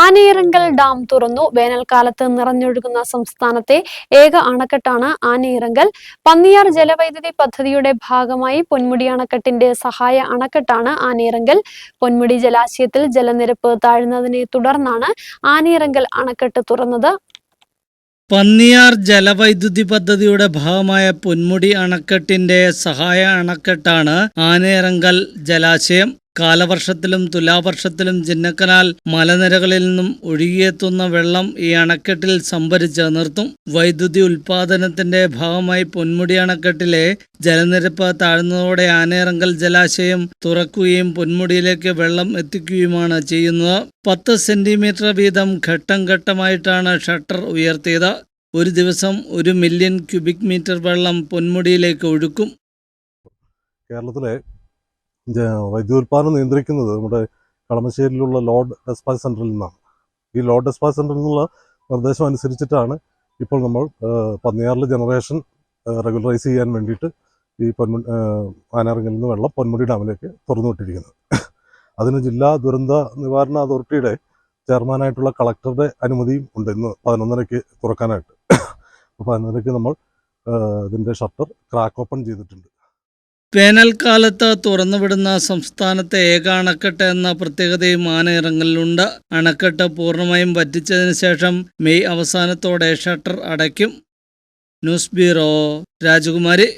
Anayirangal dam തുറന്നു. വേനൽക്കാലത്ത് നിറഞ്ഞൊഴുകുന്ന സംസ്ഥാനത്തെ ഏക അണക്കെട്ടാണ് ആനയിറങ്കൽ. പന്നിയാർ ജലവൈദ്യുതി പദ്ധതിയുടെ ഭാഗമായി പൊന്മുടി അണക്കെട്ടിന്റെ സഹായ അണക്കെട്ടാണ് ആനയിറങ്കൽ. പൊന്മുടി ജലാശയത്തിൽ ജലനിരപ്പ് താഴ്ന്നതിനെ തുടർന്നാണ് ആനയിറങ്കൽ അണക്കെട്ട് തുറന്നത്. പന്നിയാർ ജലവൈദ്യുതി പദ്ധതിയുടെ ഭാഗമായ പൊന്മുടി അണക്കെട്ടിന്റെ സഹായ അണക്കെട്ടാണ് ആനയിറങ്കൽ ജലാശയം. കാലവർഷത്തിലും തുലാവർഷത്തിലും ചിന്നക്കനാൽ മലനിരകളിൽ നിന്നും ഒഴുകിയെത്തുന്ന വെള്ളം ഈ അണക്കെട്ടിൽ സംഭരിച്ച് നിർത്തും. വൈദ്യുതി ഉൽപാദനത്തിന്റെ ഭാഗമായി പൊന്മുടി അണക്കെട്ടിലെ ജലനിരപ്പ് താഴ്ന്നതോടെ ആനേറങ്കൽ ജലാശയം തുറക്കുകയും പൊന്മുടിയിലേക്ക് വെള്ളം എത്തിക്കുകയുമാണ് ചെയ്യുന്നത്. പത്ത് സെന്റിമീറ്റർ വീതം ഘട്ടം ഘട്ടമായിട്ടാണ് ഷട്ടർ ഉയർത്തിയത്. ഒരു ദിവസം ഒരു മില്യൺ ക്യൂബിക് മീറ്റർ വെള്ളം പൊന്മുടിയിലേക്ക് ഒഴുക്കും. കേരളത്തിലെ വൈദ്യുതോൽപാദനം നിയന്ത്രിക്കുന്നത് നമ്മുടെ കളമശ്ശേരിയിലുള്ള ലോഡ് ഡെസ്പാച്ച് സെന്ററിൽ നിന്നാണ്. ഈ ലോഡ് ഡെസ്പാച്ച് സെന്ററിൽ നിന്നുള്ള നിർദ്ദേശം അനുസരിച്ചിട്ടാണ് ഇപ്പോൾ നമ്മൾ പന്നിയാറിൽ ജനറേഷൻ റെഗുലറൈസ് ചെയ്യാൻ വേണ്ടിയിട്ട് ഈ പൊന്മു ആനാറിങ്ങിൽ നിന്ന് വെള്ളം പൊന്മുടി ഡാമിലേക്ക് തുറന്നു വിട്ടിരിക്കുന്നത് അതിന് ജില്ലാ ദുരന്ത നിവാരണ അതോറിറ്റിയുടെ ചെയർമാനായിട്ടുള്ള കളക്ടറുടെ അനുമതിയും ഉണ്ട് ഇന്ന് പതിനൊന്നരയ്ക്ക് തുറക്കാനായിട്ട്. അപ്പോൾ പതിനൊന്നരയ്ക്ക് നമ്മൾ ഇതിന്റെ ഷട്ടർ ക്രാക്ക് ഓപ്പൺ ചെയ്തിട്ടുണ്ട്. വേനൽക്കാലത്ത് തുറന്നുവിടുന്ന സംസ്ഥാനത്തെ ഏക അണക്കെട്ട് എന്ന പ്രത്യേകതയും ആനയിറങ്ങലിലുണ്ട്. അണക്കെട്ട് പൂർണമായും വറ്റിച്ചതിന് ശേഷം മെയ് അവസാനത്തോടെ ഷട്ടർ അടയ്ക്കും. ന്യൂസ് ബ്യൂറോ രാജകുമാരി.